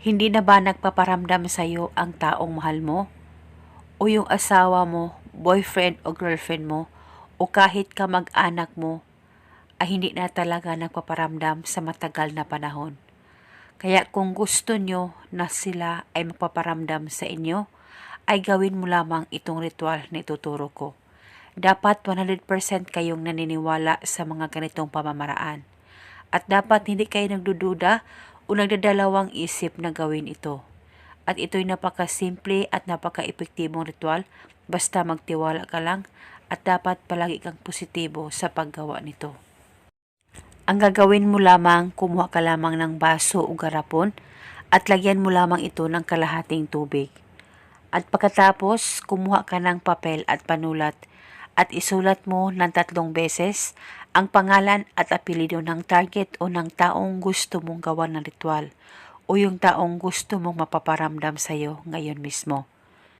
Hindi na ba nagpaparamdam sa'yo ang taong mahal mo? O yung asawa mo, boyfriend o girlfriend mo, o kahit ka mag-anak mo, ay hindi na talaga nagpaparamdam sa matagal na panahon. Kaya kung gusto nyo na sila ay magpaparamdam sa inyo, ay gawin mo lamang itong ritual na ituturo ko. Dapat 100% kayong naniniwala sa mga ganitong pamamaraan. At dapat hindi kayo nagdududa o nagdadalawang isip na gawin ito. At ito'y napakasimple at napaka-epektibong ritual basta magtiwala ka lang at dapat palagi kang positibo sa paggawa nito. Ang gagawin mo lamang, kumuha ka lamang ng baso o garapon at lagyan mo lamang ito ng kalahating tubig. At pagkatapos, kumuha ka ng papel at panulat at isulat mo ng tatlong beses ang pangalan at apelido ng target o ng taong gusto mong gawa ng ritual o yung taong gusto mong mapaparamdam sa iyo ngayon mismo.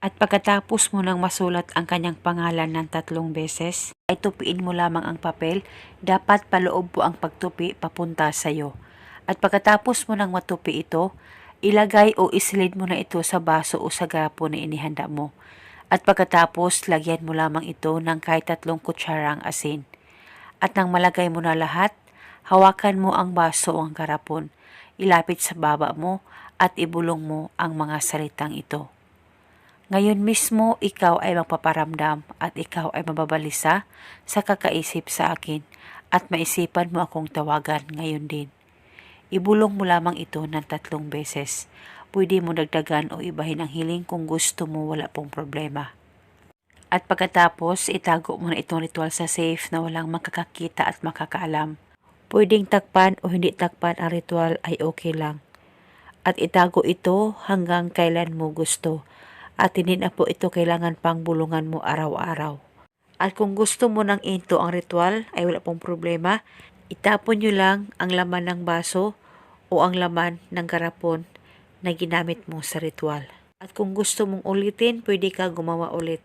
At pagkatapos mo nang masulat ang kanyang pangalan ng tatlong beses, ay tupiin mo lamang ang papel, dapat paloob po ang pagtupi papunta sa iyo. At pagkatapos mo nang matupi ito, ilagay o isilid mo na ito sa baso o sa gapo na inihanda mo. At pagkatapos, lagyan mo lamang ito ng kahit tatlong kutsarang asin. At nang malagay mo na lahat, hawakan mo ang baso o ang garapon, ilapit sa baba mo at ibulong mo ang mga salitang ito. Ngayon mismo, ikaw ay magpaparamdam at ikaw ay mababalisa sa kakaisip sa akin at maisipan mo akong tawagan ngayon din. Ibulong mo lamang ito ng tatlong beses. Pwede mo dagdagan o ibahin ang hiling kung gusto mo wala pong problema. At pagkatapos, itago mo na itong ritual sa safe na walang makakakita at makakaalam. Pwedeng takpan o hindi takpan ang ritual ay okay lang. At itago ito hanggang kailan mo gusto at hindi na po ito kailangan pang bulungan mo araw-araw. At kung gusto mo nang into ang ritual ay wala pong problema, itapon nyo lang ang laman ng baso o ang laman ng garapon na ginamit mo sa ritual. At kung gusto mong ulitin, pwede ka gumawa ulit.